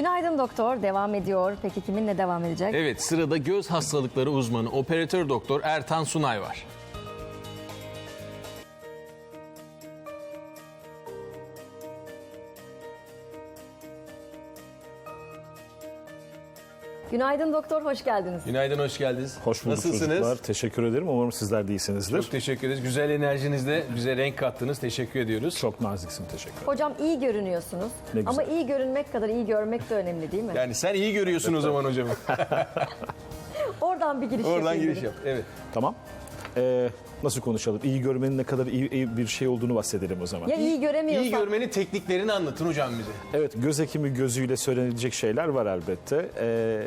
Günaydın doktor. Devam ediyor. Peki kiminle devam edecek? Evet sırada göz hastalıkları uzmanı operatör doktor Ertan Sunay var. Günaydın doktor. Hoş geldiniz. Günaydın hoş geldiniz. Hoş bulduk Nasılsınız? çocuklar. Teşekkür ederim. Umarım sizler de iyisinizdir. Çok teşekkür ederiz. Güzel enerjinizle bize renk kattınız. Teşekkür ediyoruz. Çok naziksin. Teşekkür ederim. Hocam iyi görünüyorsunuz. Ne güzel. Ama iyi görünmek kadar iyi görmek de önemli değil mi? Yani sen iyi görüyorsun o zaman hocam. Oradan bir giriş Oradan yapayım giriş dedim. yap. Evet. Tamam. Ee, nasıl konuşalım? İyi görmenin ne kadar iyi, iyi bir şey olduğunu bahsedelim o zaman. Ya iyi göremiyorsan. İyi görmenin tekniklerini anlatın hocam bize. Evet, göz hekimi gözüyle söylenilecek şeyler var elbette. Ee,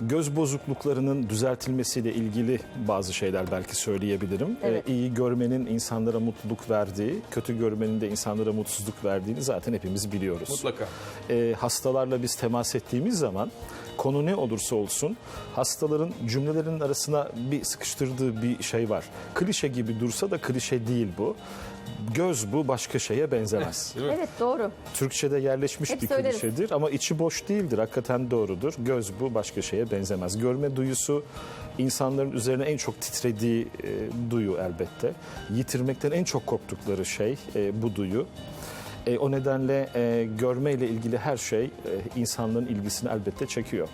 göz bozukluklarının düzeltilmesiyle ilgili bazı şeyler belki söyleyebilirim. Evet. Ee, iyi görmenin insanlara mutluluk verdiği, kötü görmenin de insanlara mutsuzluk verdiğini zaten hepimiz biliyoruz. Mutlaka. e, hastalarla biz temas ettiğimiz zaman konu ne olursa olsun hastaların cümlelerinin arasına bir sıkıştırdığı bir şey var. Klişe gibi dursa da klişe değil bu. Göz bu başka şeye benzemez. Evet doğru. Türkçe'de yerleşmiş Hep bir söyleriz. klişedir ama içi boş değildir. Hakikaten doğrudur. Göz bu başka şeye benzemez. Görme duyusu insanların üzerine en çok titrediği e, duyu elbette. Yitirmekten en çok korktukları şey e, bu duyu. E, o nedenle e, görmeyle ilgili her şey e, insanların ilgisini elbette çekiyor.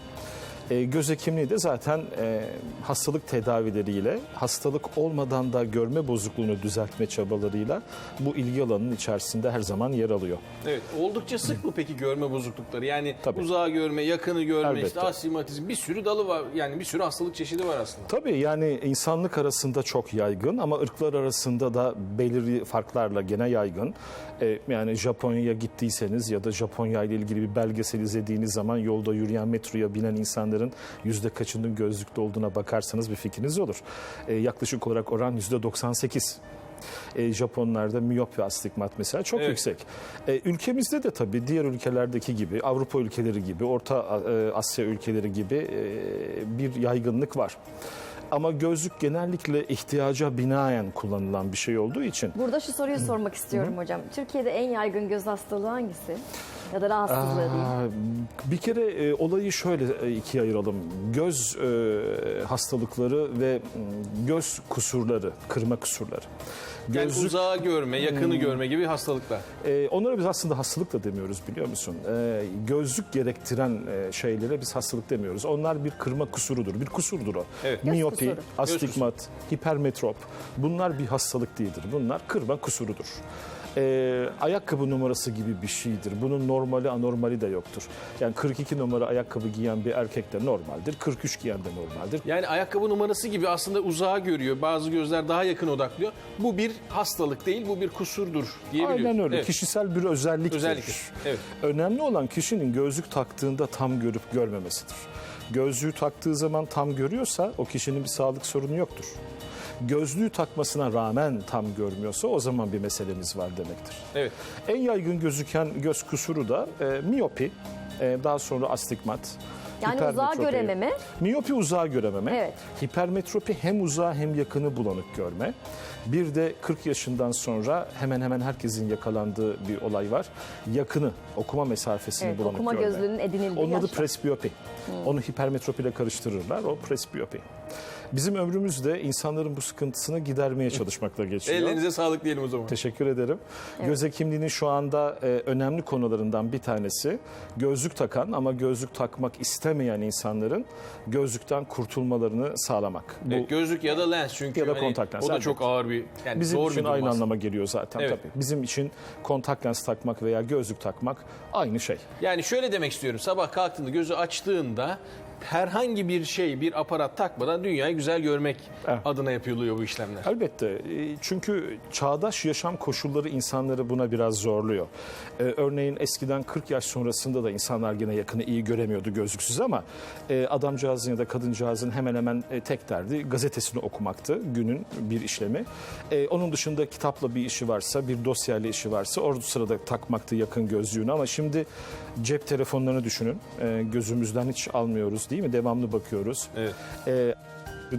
E, göz hekimliği de zaten e, hastalık tedavileriyle, hastalık olmadan da görme bozukluğunu düzeltme çabalarıyla bu ilgi alanının içerisinde her zaman yer alıyor. Evet. Oldukça sık mı peki görme bozuklukları? Yani Tabii. uzağı görme, yakını görme, Elbette. işte astigmatizm bir sürü dalı var. Yani bir sürü hastalık çeşidi var aslında. Tabii yani insanlık arasında çok yaygın ama ırklar arasında da belirli farklarla gene yaygın. Ee, yani Japonya'ya gittiyseniz ya da Japonya ile ilgili bir belgesel izlediğiniz zaman yolda yürüyen metroya binen insanların yüzde kaçının gözlüklü olduğuna bakarsanız bir fikriniz olur. Ee, yaklaşık olarak oran yüzde 98. E, Japonlarda miyop ve astigmat mesela çok Evet. yüksek. E, ülkemizde de tabii diğer ülkelerdeki gibi, Avrupa ülkeleri gibi, Orta e, Asya ülkeleri gibi e, bir yaygınlık var. Ama gözlük genellikle ihtiyaca binaen kullanılan bir şey olduğu için Burada şu soruyu sormak istiyorum hocam. Türkiye'de en yaygın göz hastalığı hangisi? Ya da rahatsızlığı. Aa, Bir kere e, olayı şöyle e, ikiye ayıralım. Göz e, hastalıkları ve m, göz kusurları, kırma kusurları. Yani Gözlük uzağı görme, yakını Hmm. görme gibi hastalıklar. e, onlara biz aslında hastalık da demiyoruz biliyor musun? E, gözlük gerektiren e, şeylere biz hastalık demiyoruz. Onlar bir kırma kusurudur, bir kusurdur o. Evet. Göz Miyopi, kusuru. astigmat, hipermetrop bunlar bir hastalık değildir. Bunlar kırma kusurudur. E, ayakkabı numarası gibi bir şeydir. Bunun normali anormali de yoktur. Yani 42 numara ayakkabı giyen bir erkek de normaldir. 43 giyen de normaldir. Yani ayakkabı numarası gibi aslında uzağa görüyor. Bazı gözler daha yakın odaklıyor. Bu bir hastalık değil, bu bir kusurdur diyebiliyoruz. Aynen öyle. Evet. Kişisel bir özelliktir. Özelliktir, evet. Önemli olan kişinin gözlük taktığında tam görüp görmemesidir. Gözlüğü taktığı zaman tam görüyorsa o kişinin bir sağlık sorunu yoktur. Gözlüğü takmasına rağmen tam görmüyorsa o zaman bir meselemiz var demektir. Evet. En yaygın gözüken göz kusuru da e, miyopi, e, daha sonra astigmat, Yani uzağa görememe. Miyopi uzağa görememe. Evet. Hipermetropi hem uzağı hem yakını bulanık görme. Bir de 40 yaşından sonra hemen hemen herkesin yakalandığı bir olay var. Yakını, okuma mesafesini Evet, bulanık okuma görme. gözlüğünün edinildiği Onun adı presbiyopi. Onu hipermetropi ile karıştırırlar. O presbiyopi. Bizim ömrümüzde insanların bu sıkıntısını gidermeye çalışmakla geçiyor. Ellerinize sağlık diyelim o zaman. Teşekkür ederim. Göz hekimliğinin şu anda e, önemli konularından bir tanesi gözlük takan ama gözlük takmak istemeyen insanların gözlükten kurtulmalarını sağlamak. Bu Evet, gözlük ya da lens çünkü Ya da hani kontak lens, o da elbette. çok ağır bir yani bizim zor için bir aynı aslında. anlama geliyor zaten Evet. tabii. Bizim için kontak lens takmak veya gözlük takmak aynı şey. Yani şöyle demek istiyorum. Sabah kalktığında gözü açtığında herhangi bir şey, bir aparat takmadan dünyayı güzel görmek Evet. adına yapılıyor bu işlemler. Elbette. E, Çünkü çağdaş yaşam koşulları insanları buna biraz zorluyor. Ee, örneğin eskiden 40 yaş sonrasında da insanlar gene yakını iyi göremiyordu gözlüksüz ama e, adamcağızın ya da kadıncağızın hemen hemen e, tek derdi gazetesini okumaktı günün bir işlemi. E, onun dışında kitapla bir işi varsa, bir dosyayla işi varsa orada sırada takmaktı yakın gözlüğünü ama şimdi cep telefonlarını düşünün. E, gözümüzden hiç almıyoruz değil mi? Devamlı bakıyoruz. Evet. E,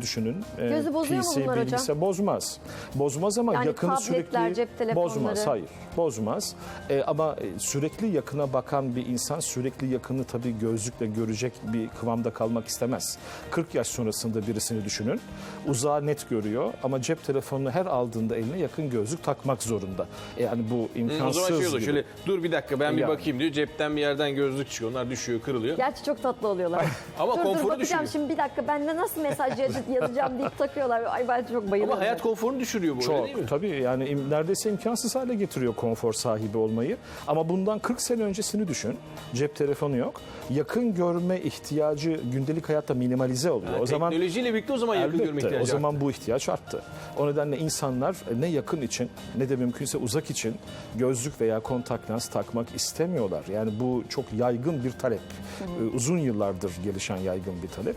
düşünün. Ee, Gözü bozuyor mu bunlar hocam? bilgisayar- Bozmaz. Bozmaz ama Yani yakını tabletler, sürekli cep telefonları. bozmaz. Hayır, bozmaz. Ee, ama e, sürekli yakına bakan bir insan sürekli yakını tabii gözlükle görecek bir kıvamda kalmak istemez. 40 yaş sonrasında birisini düşünün. Uzağı net görüyor ama cep telefonunu her aldığında eline yakın gözlük takmak zorunda. E, Yani bu Hı, o imkansız zaman şey gibi. şöyle dur bir dakika ben bir Yani. bakayım diyor. Cepten bir yerden gözlük çıkıyor. Onlar düşüyor kırılıyor. Gerçi çok tatlı oluyorlar. Ama dur, dur konforu bakacağım düşürüyor. şimdi bir dakika ben de nasıl mesaj yaz- yazacağım deyip takıyorlar. Ay ben çok bayılıyorum. Ama hayat konforunu düşürüyor bu öyle Çok değil mi? tabii yani im- neredeyse imkansız hale getiriyor konfor sahibi olmayı. Ama bundan 40 sene öncesini düşün. Cep telefonu yok. Yakın görme ihtiyacı gündelik hayatta minimalize oluyor. O zaman teknolojiyle birlikte o zaman yakın görme Elbette. ihtiyacı O zaman bu ihtiyaç arttı. O nedenle insanlar ne yakın için ne de mümkünse uzak için gözlük veya kontak lens takmak istemiyorlar. Yani bu çok yaygın bir talep. Ee, Uzun yıllardır gelişen yaygın bir talep.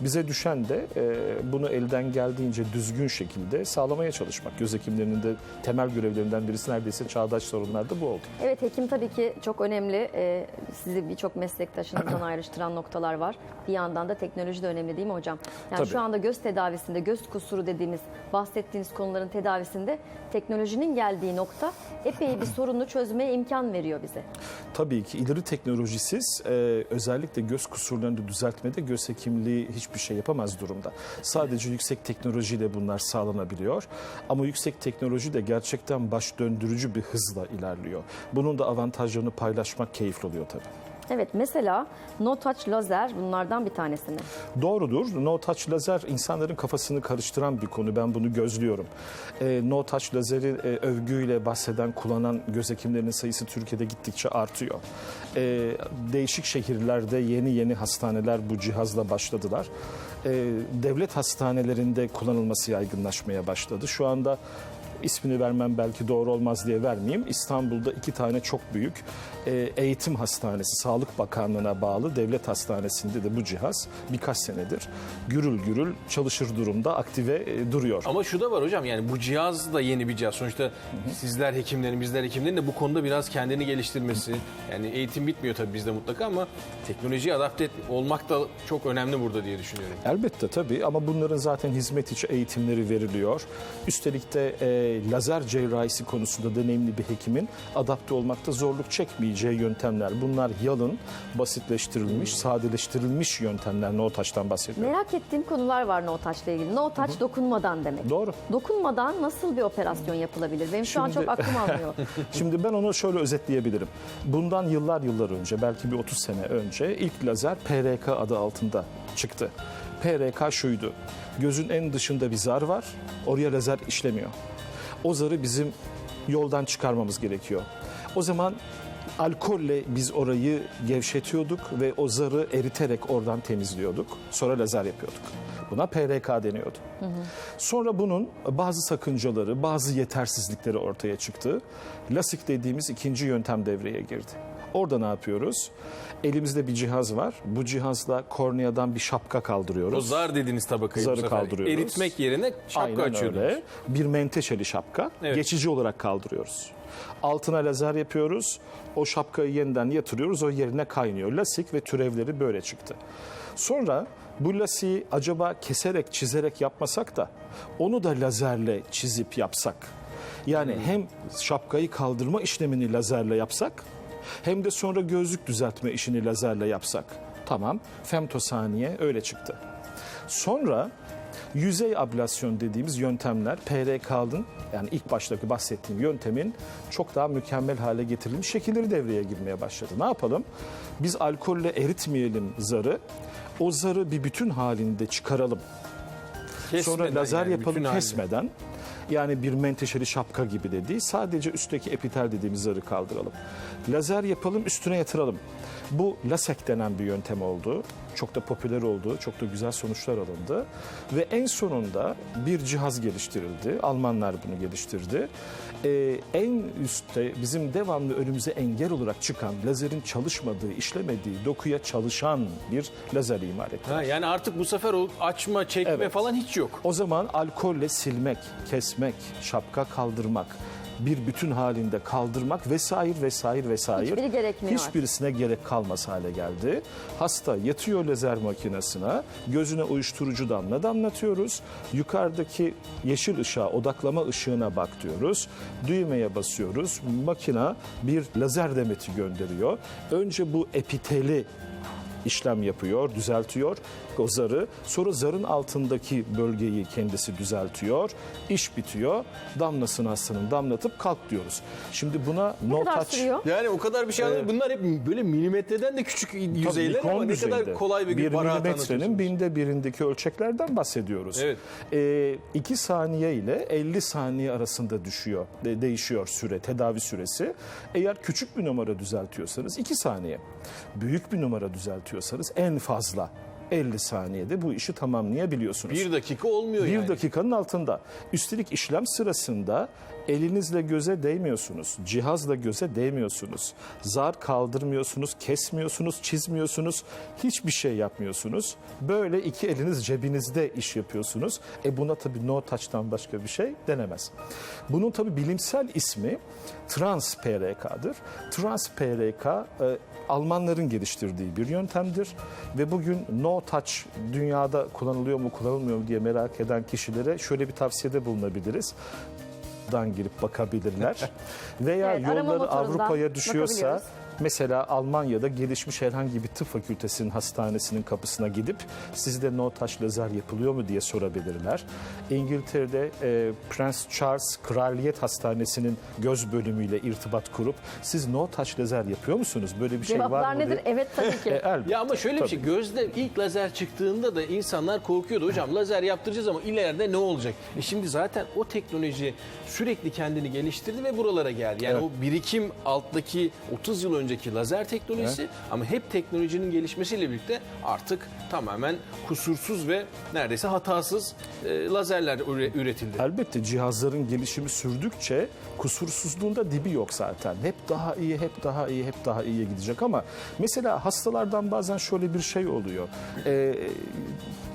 Bize düşen de e, bunu elden geldiğince düzgün şekilde sağlamaya çalışmak. Göz hekimlerinin de temel görevlerinden birisi neredeyse çağdaş sorunlarda bu oldu. Evet hekim tabii ki çok önemli. Ee, sizi birçok meslektaşınızdan ayrıştıran noktalar var. Bir yandan da teknoloji de önemli değil mi hocam? Yani Tabii. şu anda göz tedavisinde, göz kusuru dediğimiz bahsettiğiniz konuların tedavisinde teknolojinin geldiği nokta epey bir sorunu çözmeye imkan veriyor bize. Tabii ki ileri teknolojisiz e, özellikle göz kusurlarını düzeltmede göz hekimliği hiçbir şey yapamaz durumda. Sadece yüksek teknolojiyle bunlar sağlanabiliyor. Ama yüksek teknoloji de gerçekten baş döndürücü bir hızla ilerliyor. Bunun da avantajlarını paylaşmak keyifli oluyor tabii. Evet mesela no touch lazer bunlardan bir tanesi mi? Doğrudur. No touch lazer insanların kafasını karıştıran bir konu. Ben bunu gözlüyorum. E, no touch lazeri e, övgüyle bahseden, kullanan göz hekimlerinin sayısı Türkiye'de gittikçe artıyor. E, değişik şehirlerde yeni yeni hastaneler bu cihazla başladılar. E, devlet hastanelerinde kullanılması yaygınlaşmaya başladı. Şu anda ismini vermem belki doğru olmaz diye vermeyeyim. İstanbul'da iki tane çok büyük e, eğitim hastanesi, Sağlık Bakanlığı'na bağlı devlet hastanesinde de bu cihaz birkaç senedir gürül gürül çalışır durumda aktive e, duruyor. Ama şu da var hocam yani bu cihaz da yeni bir cihaz. Sonuçta sizler hekimlerin, bizler hekimlerin de bu konuda biraz kendini geliştirmesi. Yani eğitim bitmiyor tabii bizde mutlaka ama teknolojiye adapte olmak da çok önemli burada diye düşünüyorum. Elbette tabii ama bunların zaten hizmet içi eğitimleri veriliyor. Üstelik de e, lazer cerrahisi konusunda deneyimli bir hekimin adapte olmakta zorluk çekmeyeceği yöntemler. Bunlar yalın, basitleştirilmiş, sadeleştirilmiş yöntemler. No touch'tan bahsediyorum. Merak ettiğim konular var no touch ile ilgili. No touch dokunmadan demek. Doğru. Dokunmadan nasıl bir operasyon yapılabilir? Benim şu an Şimdi- çok aklım almıyor. Şimdi ben onu şöyle özetleyebilirim. Bundan yıllar yıllar önce, belki bir 30 sene önce ilk lazer PRK adı altında çıktı. PRK şuydu. Gözün en dışında bir zar var. Oraya lazer işlemiyor. O zarı bizim yoldan çıkarmamız gerekiyor. O zaman alkolle biz orayı gevşetiyorduk ve o zarı eriterek oradan temizliyorduk. Sonra lazer yapıyorduk. Buna PRK deniyordu. Sonra bunun bazı sakıncaları, bazı yetersizlikleri ortaya çıktı. Lasik dediğimiz ikinci yöntem devreye girdi. Orada ne yapıyoruz? Elimizde bir cihaz var. Bu cihazla korneadan bir şapka O kaldırıyoruz. zar dediğiniz tabakayı Zarı bu sefer kaldırıyoruz. eritmek yerine şapka Aynen açıyordunuz. öyle. Bir menteşeli şapka. Evet. Geçici olarak kaldırıyoruz. Altına lazer yapıyoruz. O şapkayı yeniden yatırıyoruz. O yerine kaynıyor. Lasik ve türevleri böyle çıktı. Sonra bu lasiği acaba keserek, çizerek yapmasak da onu da lazerle çizip yapsak. Yani hem şapkayı kaldırma işlemini lazerle yapsak hem de sonra gözlük düzeltme işini lazerle yapsak. Tamam, femtosaniye öyle çıktı. Sonra yüzey ablasyon dediğimiz yöntemler PRK'nın yani ilk baştaki bahsettiğim yöntemin çok daha mükemmel hale getirilmiş şekilleri devreye girmeye başladı. Ne yapalım? Biz alkolle eritmeyelim zarı. O zarı bir bütün halinde çıkaralım. Kesmeden Sonra lazer yani, yapalım bütün halde. Yani bir menteşeli şapka gibi de değil. Sadece üstteki epitel dediğimiz zarı kaldıralım. Lazer yapalım üstüne yatıralım. Bu LASEK denen bir yöntem oldu. Çok da popüler oldu. Çok da güzel sonuçlar alındı. Ve en sonunda bir cihaz geliştirildi. Almanlar bunu geliştirdi. Ee, en üstte bizim devamlı önümüze engel olarak çıkan lazerin çalışmadığı, işlemediği dokuya çalışan bir lazer imal etti. Ha, yani artık bu sefer o açma, çekme Evet. falan hiç yok. O zaman alkolle silmek, kesmek, şapka kaldırmak bir bütün halinde kaldırmak vesaire vesaire vesaire. Hiçbiri gerekmiyor. Hiçbirisine gerek kalmaz hale geldi. Hasta yatıyor lazer makinesine, gözüne uyuşturucu damla damlatıyoruz. Yukarıdaki yeşil ışığa, odaklama ışığına bak diyoruz. Düğmeye basıyoruz. Makina bir lazer demeti gönderiyor. Önce bu epiteli işlem yapıyor, düzeltiyor o zarı. Sonra zarın altındaki bölgeyi kendisi düzeltiyor. İş bitiyor. Damlasını hastanın damlatıp kalk diyoruz. Şimdi buna Ne no kadar touch sürüyor? Yani o kadar bir şey anlamadım. Bunlar hep böyle milimetreden de küçük yüzeyler ama ne kadar kolay bir, bir milimetrenin binde birindeki ölçeklerden bahsediyoruz. Evet. 2 saniye ile 50 saniye arasında düşüyor, de- değişiyor süre, tedavi süresi. Eğer küçük bir numara düzeltiyorsanız 2 saniye. Büyük bir numara düzeltiyorsanız en fazla 50 saniyede bu işi tamamlayabiliyorsunuz. Bir dakika olmuyor Bir yani. dakikanın altında. Üstelik işlem sırasında elinizle göze değmiyorsunuz. Cihazla göze değmiyorsunuz. Zar kaldırmıyorsunuz, kesmiyorsunuz, çizmiyorsunuz. Hiçbir şey yapmıyorsunuz. Böyle iki eliniz cebinizde iş yapıyorsunuz. E buna tabii no touch'tan başka bir şey denemez. Bunun tabii bilimsel ismi Trans PRK'dır. Trans PRK e, Almanların geliştirdiği bir yöntemdir ve bugün no touch dünyada kullanılıyor mu kullanılmıyor mu diye merak eden kişilere şöyle bir tavsiyede bulunabiliriz. Dan girip bakabilirler. Veya Evet, yolları Avrupa'ya düşüyorsa. Mesela Almanya'da gelişmiş herhangi bir tıp fakültesinin hastanesinin kapısına gidip sizde no touch lazer yapılıyor mu diye sorabilirler. İngiltere'de e, Prince Charles Kraliyet Hastanesi'nin göz bölümüyle irtibat kurup siz no touch lazer yapıyor musunuz? Böyle bir şey var Cevaplar mı nedir? diye. Evet tabii ki. E, elbette. Ya ama şöyle bir Tabii. şey gözde ilk lazer çıktığında da insanlar korkuyordu. Hocam lazer yaptıracağız ama ileride ne olacak? E şimdi zaten o teknoloji sürekli kendini geliştirdi ve buralara geldi. Yani Evet. o birikim alttaki 30 yıl önceki lazer teknolojisi ama hep teknolojinin gelişmesiyle birlikte artık tamamen kusursuz ve neredeyse hatasız e, lazerler üre- üretildi. Elbette cihazların gelişimi sürdükçe kusursuzluğunda dibi yok zaten. Hep daha iyi, hep daha iyi, hep daha iyiye gidecek ama mesela hastalardan bazen şöyle bir şey oluyor. Ee,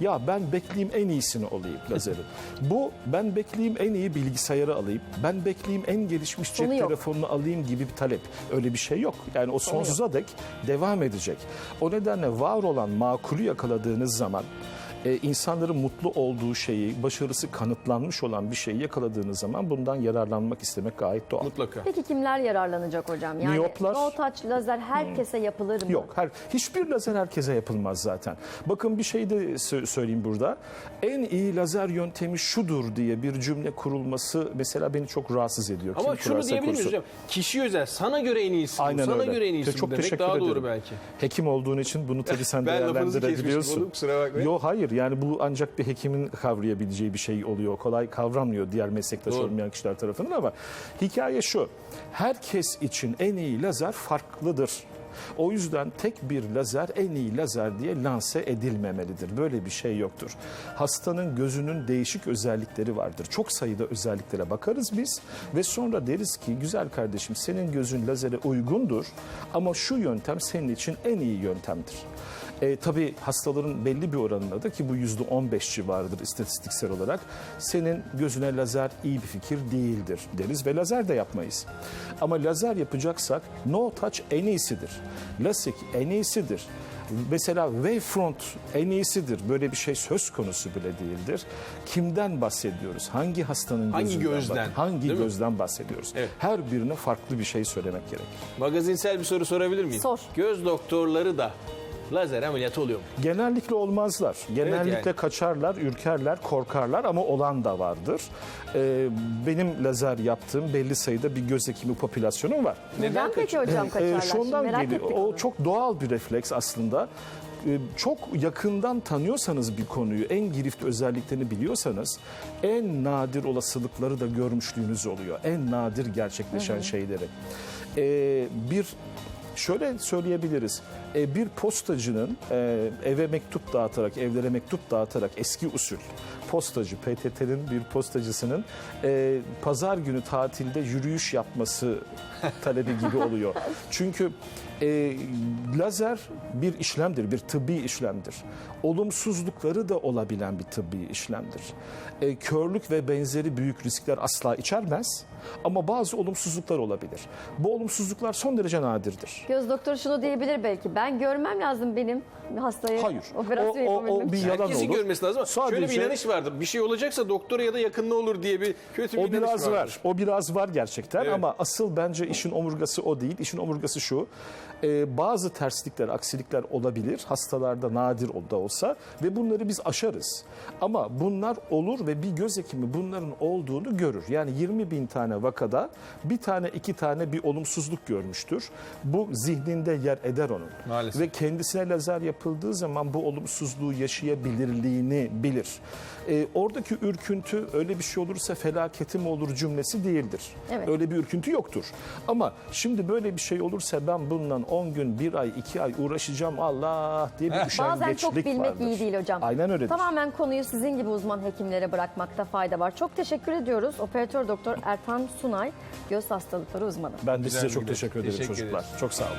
ya ben bekleyeyim en iyisini olayım lazerin. Bu ben bekleyeyim en iyi bilgisayarı alayım. Ben bekleyeyim en gelişmiş cep yok. telefonunu alayım gibi bir talep. Öyle bir şey yok. Yani o sonsuza dek devam edecek. O nedenle var olan makulü yakaladığınız zaman e, insanların mutlu olduğu şeyi, başarısı kanıtlanmış olan bir şeyi yakaladığınız zaman bundan yararlanmak istemek gayet doğal. Mutlaka. Peki kimler yararlanacak hocam? Yani Miyoplar. no touch lazer herkese yapılır mı? Yok, her, hiçbir lazer herkese yapılmaz zaten. Bakın bir şey de sö- söyleyeyim burada. En iyi lazer yöntemi şudur diye bir cümle kurulması mesela beni çok rahatsız ediyor. Ama Kim şunu diyebilir miyiz hocam? Kişi özel. Sana göre en iyisi. Aynen sana öyle. göre en iyisi. Çok demek teşekkür daha ederim. doğru belki. Hekim olduğun için bunu tabii sen Ben lafınızı kesmiştim değerlendirebiliyorsun. kusura bakmayın. Yo hayır yani bu ancak bir hekimin kavrayabileceği bir şey oluyor. Kolay kavramıyor diğer meslektaş Doğru. olmayan kişiler tarafından ama hikaye şu. Herkes için en iyi lazer farklıdır. O yüzden tek bir lazer en iyi lazer diye lanse edilmemelidir. Böyle bir şey yoktur. Hastanın gözünün değişik özellikleri vardır. Çok sayıda özelliklere bakarız biz ve sonra deriz ki güzel kardeşim senin gözün lazere uygundur ama şu yöntem senin için en iyi yöntemdir. E, tabii hastaların belli bir oranında da ki bu yüzde 15 civarıdır istatistiksel olarak senin gözüne lazer iyi bir fikir değildir deriz ve lazer de yapmayız. Ama lazer yapacaksak no touch en iyisidir. Lasik en iyisidir. Mesela wavefront en iyisidir. Böyle bir şey söz konusu bile değildir. Kimden bahsediyoruz? Hangi hastanın Hangi gözünden? gözden? bak- Hangi Değil mi? gözden bahsediyoruz? Evet. Her birine farklı bir şey söylemek gerekir. Magazinsel bir soru sorabilir miyim? Sor. Göz doktorları da lazer ameliyatı oluyor mu? Genellikle olmazlar. Genellikle yani. kaçarlar, ürkerler, korkarlar ama olan da vardır. Ee, benim lazer yaptığım belli sayıda bir göz hekimi popülasyonum var. Neden peki hocam Ee, kaçarlar? şundan Şimdi merak geliyor. O onu. çok doğal bir refleks aslında. Ee, Çok yakından tanıyorsanız bir konuyu, en girift özelliklerini biliyorsanız en nadir olasılıkları da görmüşlüğünüz oluyor. En nadir gerçekleşen şeyleri. Ee, bir Şöyle söyleyebiliriz. E, bir postacının e, eve mektup dağıtarak, evlere mektup dağıtarak eski usul postacı, PTT'nin bir postacısının e, pazar günü tatilde yürüyüş yapması talebi gibi oluyor. Çünkü e, lazer bir işlemdir, bir tıbbi işlemdir. Olumsuzlukları da olabilen bir tıbbi işlemdir. E, körlük ve benzeri büyük riskler asla içermez ama bazı olumsuzluklar olabilir. Bu olumsuzluklar son derece nadirdir. Göz doktoru şunu diyebilir belki. Ben görmem lazım benim hastayı. Hayır. Operasyon O- o- o bir yalan Herkesin olur. görmesi lazım ama şöyle bir Sadece- inanış vardır. Bir şey olacaksa doktora ya da yakınına olur diye bir kötü bir O inanış biraz vardır. var. O biraz var gerçekten Evet. ama asıl bence işin omurgası o değil. İşin omurgası şu. E, bazı terslikler, aksilikler olabilir. Hastalarda nadir da olsa ve bunları biz aşarız. Ama bunlar olur ve bir göz hekimi bunların olduğunu görür. Yani 20 bin tane vakada bir tane iki tane bir olumsuzluk görmüştür. Bu zihninde yer eder onun. Maalesef. Ve kendisine lazer yapıldığı zaman bu olumsuzluğu yaşayabilirliğini bilir. Ee, oradaki ürküntü öyle bir şey olursa felaketim olur cümlesi değildir. Evet. Öyle bir ürküntü yoktur. Ama şimdi böyle bir şey olursa ben bundan 10 gün, 1 ay, 2 ay uğraşacağım Allah diye bir Bazen üşengeçlik çok bilmek vardır. iyi değil hocam. Aynen öyledir. Tamamen konuyu sizin gibi uzman hekimlere bırakmakta fayda var. Çok teşekkür ediyoruz. Operatör doktor Ertan Sunay, göz hastalıkları uzmanı. Ben de Güzel size çok teşekkür ederim teşekkür çocuklar. ederiz. Çok sağ olun.